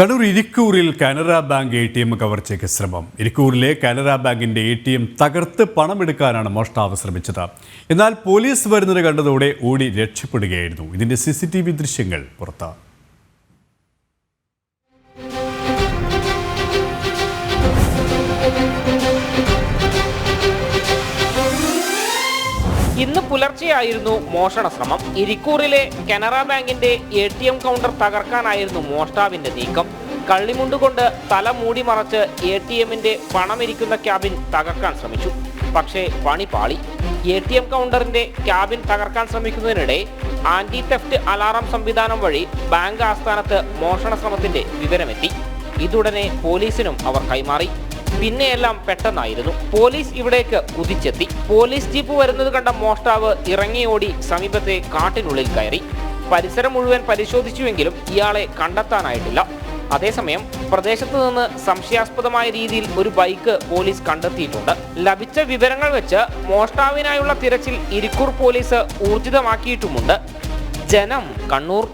Kannur ഇരിക്കൂറിൽ Canara bank A T M കവർച്ചയ്ക്ക് ശ്രമം. ഇരിക്കൂറിലെ കാനറ ബാങ്കിന്റെ A T M തകർത്ത് പണമെടുക്കാനാണ് മോഷ്ടാവ് ശ്രമിച്ചത്. എന്നാൽ പോലീസ് വരുന്നത് കണ്ടതോടെ ഓടി രക്ഷപ്പെടുകയായിരുന്നു. ഇതിന്റെ സി സി ടി വി ദൃശ്യങ്ങൾ പുറത്ത്. ഇന്ന് പുലർച്ചെയായിരുന്നു മോഷണ ശ്രമം ഇരിക്കൂറിലെ കനറ ബാങ്കിന്റെ എ ടി എം കൗണ്ടർ തകർക്കാനായിരുന്നു മോഷ്ടാവിന്റെ നീക്കം. കള്ളിമുണ്ട് കൊണ്ട് തല മൂടി മറച്ച് എ ടി എമ്മിന്റെ പണമിരിക്കുന്ന ക്യാബിൻ തകർക്കാൻ ശ്രമിച്ചു. പക്ഷേ പണി പാളി. എ ടി എം കൗണ്ടറിന്റെ ക്യാബിൻ തകർക്കാൻ ശ്രമിക്കുന്നതിനിടെ ആന്റി തെഫ്റ്റ് അലാറം സംവിധാനം വഴി ബാങ്ക് ആസ്ഥാനത്ത് മോഷണ ശ്രമത്തിന്റെ വിവരമെത്തി. ഇതുടനെ പോലീസിനും അവർ കൈമാറി. പിന്നെയെല്ലാം പെട്ടെന്നായിരുന്നു. പോലീസ് ഇവിടേക്ക് കുതിച്ചെത്തി. പോലീസ് ജീപ്പ് വരുന്നത് കണ്ട മോഷ്ടാവ് ഇറങ്ങിയോടി സമീപത്തെ കാട്ടിനുള്ളിൽ കയറി. പരിസരം മുഴുവൻ പരിശോധിച്ചുവെങ്കിലും ഇയാളെ കണ്ടെത്താനായിട്ടില്ല. അതേസമയം പ്രദേശത്ത് നിന്ന് സംശയാസ്പദമായ രീതിയിൽ ഒരു ബൈക്ക് പോലീസ് കണ്ടെത്തിയിട്ടുണ്ട്. ലഭിച്ച വിവരങ്ങൾ വെച്ച് മോഷ്ടാവിനായുള്ള തിരച്ചിൽ ഇരിക്കൂർ പോലീസ് ഊർജിതമാക്കിയിട്ടുമുണ്ട്. ജനം കണ്ണൂർ